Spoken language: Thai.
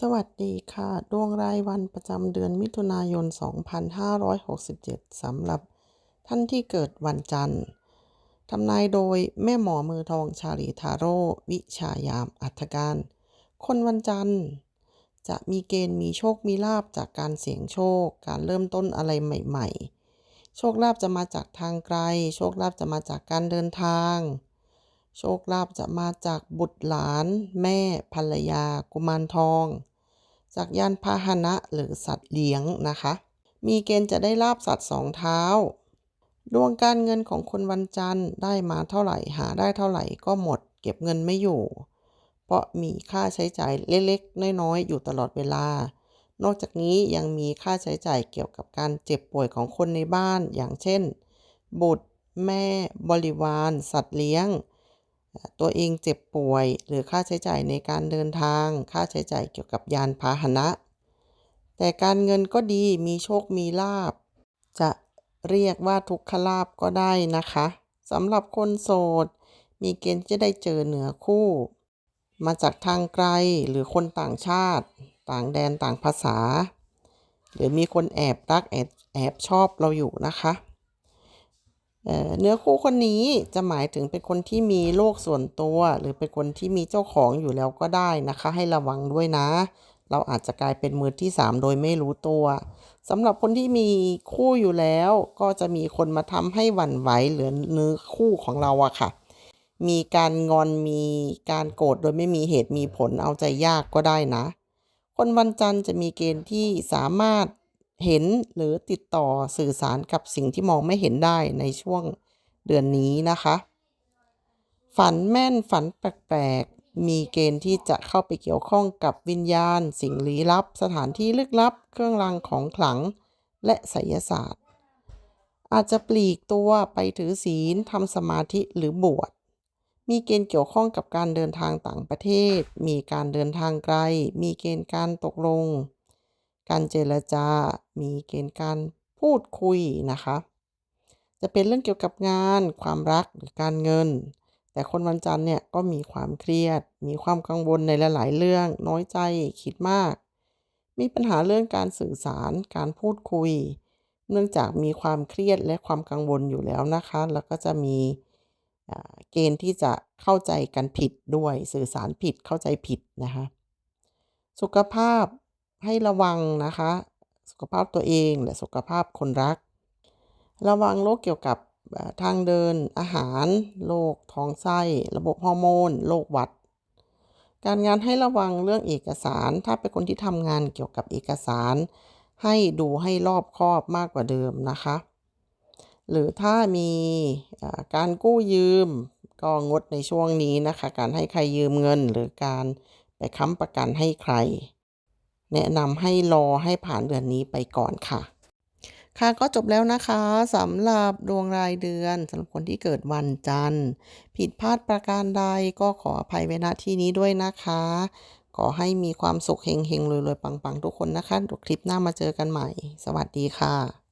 สวัสดีค่ะ ดวงรายวันประจำเดือนมิถุนายน 2567 สำหรับท่านที่เกิดวันจันทร์ทำนายโดยแม่หมอมือทองชาลีทาโร่วิชายามอัธการ คนวันจันทร์ จะมีเกณฑ์มีโชคมีลาบจากการเสี่ยงโชค การเริ่มต้นอะไรใหม่ ๆ โชคลาภจะมาจากทางไกล โชคลาภจะมาจากการเดินทาง โชคลาภจะมาจากบุตรหลาน แม่ภรรยา กุมารทอง จากยานพาหนะหรือสัตว์เลี้ยงนะคะ มีเกณฑ์จะได้ลาบสัตว์สองเท้า ดวงการเงินของคนวันจันทร์ได้มาเท่าไหร่หาได้เท่าไหร่ก็หมด เก็บเงินไม่อยู่ เพราะมีค่าใช้จ่ายเล็กๆ น้อยๆ อยู่ตลอดเวลา นอกจากนี้ยังมีค่าใช้จ่ายเกี่ยวกับการเจ็บป่วยของคนในบ้านอย่างเช่น บุตร แม่ บริวาร สัตว์เลี้ยง ตัวเองเจ็บป่วย หรือค่าใช้จ่ายในการเดินทาง ค่าใช้จ่ายเกี่ยวกับยานพาหนะ แต่การเงินก็ดีมีโชคมีลาบ จะเรียกว่าทุกขลาบก็ได้นะคะสำหรับคนโสด มีเกณฑ์จะได้เจอเหนือคู่ มาจากทางไกลหรือคนต่างชาติ ต่างแดนต่างภาษา หรือมีคนแอบรักแอบแอบชอบเราอยู่นะคะ เนื้อคู่คนนี้จะหมายถึงเป็นคนที่มีโลกส่วนตัว หรือเป็นคนที่มีเจ้าของอยู่แล้วก็ได้นะคะ ให้ระวังด้วยนะ เราอาจจะกลายเป็นมือที่ 3 โดยไม่รู้ตัวสำหรับคนที่มีคู่อยู่แล้ว ก็จะมีคนมาทำให้หวั่นไหวหรือเนื้อคู่ของเราอะค่ะ มีการงอนมีการโกรธโดยไม่มีเหตุมีผลเอาใจยากก็ได้นะ คนวันจันทร์จะมีเกณฑ์ที่สามารถ เห็นหรือติดต่อสื่อสารกับสิ่งที่มองไม่เห็นได้ในช่วงเดือนนี้นะคะ ฝันแม่นฝันแปลกๆ มีเกณฑ์ที่จะเข้าไปเกี่ยวข้องกับวิญญาณ สิ่งลี้ลับ สถานที่ลึกลับ เครื่องรางของขลัง และไสยศาสตร์ อาจจะปลีกตัวไปถือศีลทำสมาธิหรือบวชมีเกณฑ์เกี่ยวข้องกับการเดินทางต่างประเทศ มีการเดินทางไกล มีเกณฑ์การตกลง การเจรจา มีเกณฑ์การพูดคุยนะคะ จะเป็นเรื่องเกี่ยวกับงาน ความรักหรือการเงิน แต่คนวันจันทร์เนี่ยก็มีความเครียด มีความกังวลในหลาย ๆ เรื่อง น้อยใจ คิดมาก มีปัญหาเรื่องการสื่อสาร การพูดคุย เนื่องจากมีความเครียดและความกังวลอยู่แล้วนะคะ แล้วก็จะมีเกณฑ์ที่จะเข้าใจกันผิดด้วย สื่อสารผิด เข้าใจผิดนะคะ สุขภาพ ให้ระวังนะคะ สุขภาพตัวเองและสุขภาพคนรัก ระวังโรคเกี่ยวกับทางเดินอาหารโรคท้องไส้ ระบบฮอร์โมนโรคหวัด การงานให้ระวังเรื่องเอกสาร ถ้าเป็นคนที่ทำงานเกี่ยวกับเอกสาร ให้ดูให้รอบคอบมากกว่าเดิมนะคะ หรือถ้ามีการกู้ยืมก็งดในช่วงนี้นะคะ การให้ใครยืมเงินหรือการไปค้ำประกันให้ใคร แนะนำให้รอให้ผ่านเดือนนี้ไปก่อนค่ะ ค่ะก็จบแล้วนะคะสำหรับดวงรายเดือนสำหรับคนที่เกิดวันจันทร์ ผิดพลาดประการใดก็ขออภัยไว้ณที่นี้ด้วยนะคะ ขอให้มีความสุขเฮงๆรวยๆปังๆ ทุกคนนะคะคลิปหน้ามาเจอกันใหม่ สวัสดีค่ะ